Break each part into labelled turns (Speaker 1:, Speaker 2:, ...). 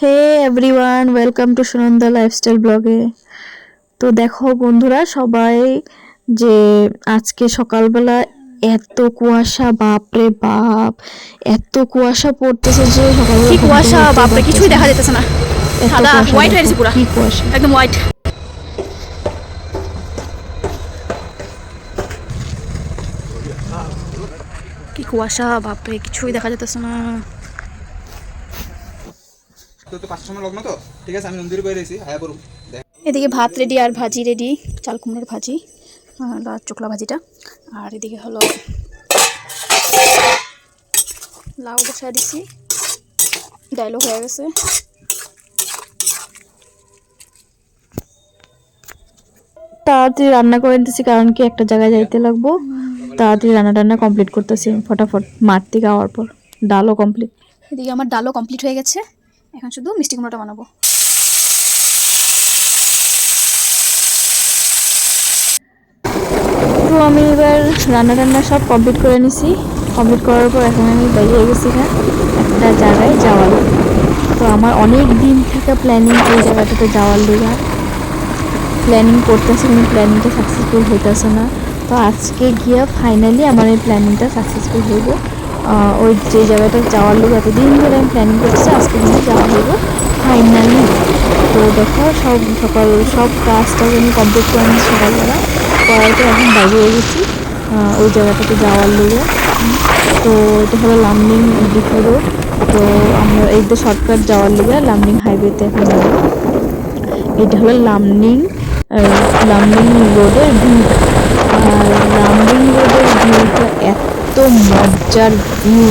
Speaker 1: Hey everyone welcome to Sunanda lifestyle ব্লগে। তো দেখো বন্ধুরা সবাই যে আজকে সকালবেলা এত কুয়াশা বাপরে বাপ এত কুয়াশা পড়তেছে যে সকালবেলা
Speaker 2: কি কুয়াশা বাপরে কিছুই দেখা যেতেছে না। সাদা হোয়াইট হয়ে গেছে পুরা।
Speaker 1: কি কুয়াশা।
Speaker 2: একদম হোয়াইট কি কুয়াশা বাপরে কিছুই দেখা যেতেছে না।
Speaker 3: তো তো পাঁচটার সময় লগ্ন তো? ঠিক আছে আমি মন্দিরে বাইরে এসেছি আয়া করুন
Speaker 2: এদিকে ভাত রেডি আর ভাজি রেডি চাল কুমড়োর ভাজি আর চোকলা ভাজিটা। আর এদিকে হলো লাউ বসায় দিছি ডাইলও হয়ে গেছে।
Speaker 1: তাড়াতাড়ি রান্না করে নিতেছি কারণ কি একটা জায়গায় যাইতে লাগবো। তাড়াতাড়ি রান্না টান্না কমপ্লিট করতেছি ফটাফট মাঠ থেকে আওয়ার পর। ডালও কমপ্লিট
Speaker 2: এদিকে আমার ডালও কমপ্লিট হয়ে গেছে। এখন শুধু মিষ্টি কুমড়োটা বানাবো।
Speaker 1: তো আমি এবার রান্না টান্না সব কমপ্লিট করে নিছি। কমপ্লিট করার পর এখন আমি বেরিয়ে গেছি না একটা জায়গায় যাওয়ার। তো আমার অনেক দিন থেকে প্ল্যানিং এই জায়গাটাতে যাওয়ার লেগা। প্ল্যানিং করতেছি কিন্তু প্ল্যানিংটা সাকসেসফুল হইতেছে না। তো আজকে গিয়ে ফাইনালি আমার এই প্ল্যানিংটা সাকসেসফুল হইব। ওই যে জায়গাটা যাওয়ার লোক এতদিন ধরে আমি প্ল্যানিং করছি আজকে কিন্তু যাওয়া হইব। ফাইনালি তো দেখো সব সকাল সব কাজটা আমি কমপ্লিট করে নিচ্ছি সকালবেলা। করার পর এখন বাইরে হয়ে গেছি। ওই জায়গাটাতে যাওয়ার লোকে। তো এটা হলো লামডিং ডিপো রোড তো আমরা এই যে শর্টকাট যাওয়ার লোকে লামডিং হাইওয়েতে এখন যাব। এটা হলো লামনিং আহ, লামনিং রোডের ভিউটা আর লামনিং রোডের ভিউটা এত মজার ভিউ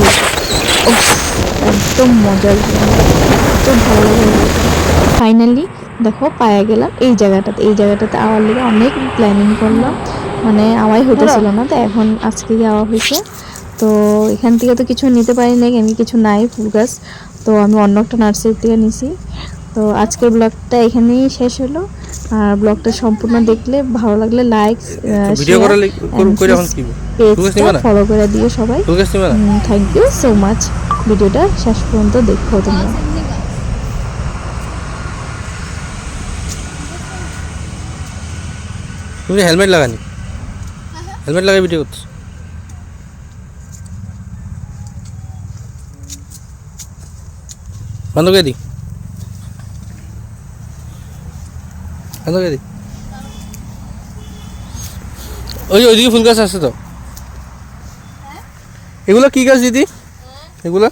Speaker 1: একদম মজার ভিউ এত ভালো লাগে। ফাইনালি দেখো পায়া গেলাম এই জায়গাটাতে। এই জায়গাটাতে আওয়ার লেগে অনেক প্ল্যানিং করলাম। মানে আওয়াই হইতেছিল না তো এখন আজকে যাওয়া হয়েছে। তো এখান থেকে তো কিছু নিতে পারি না কেন কিছু নাই ফুল গাছ তো আমি অন্য একটা নার্সারি থেকে নিছি। তো আজকের ব্লগটা এখানেই শেষ হলো। আর ব্লগটা সম্পূর্ণ দেখলে ভালো লাগলে লাইক
Speaker 4: ভিডিও করা কি ফুল
Speaker 1: করে দিও সবাই। থ্যাংক ইউ সো মাচ ভিডিওটা শেষ পর্যন্ত দেখো তোমরা।
Speaker 4: তুমি হেলমেট লাগানি? হেলমেট লাগাই ভিডিও করছ বন্ধ করে দি বন্ধ করে দি ওই ওইদিকে ফুল গাছ আছে তো। এগুলো কি গাছ দিদি? এগুলো?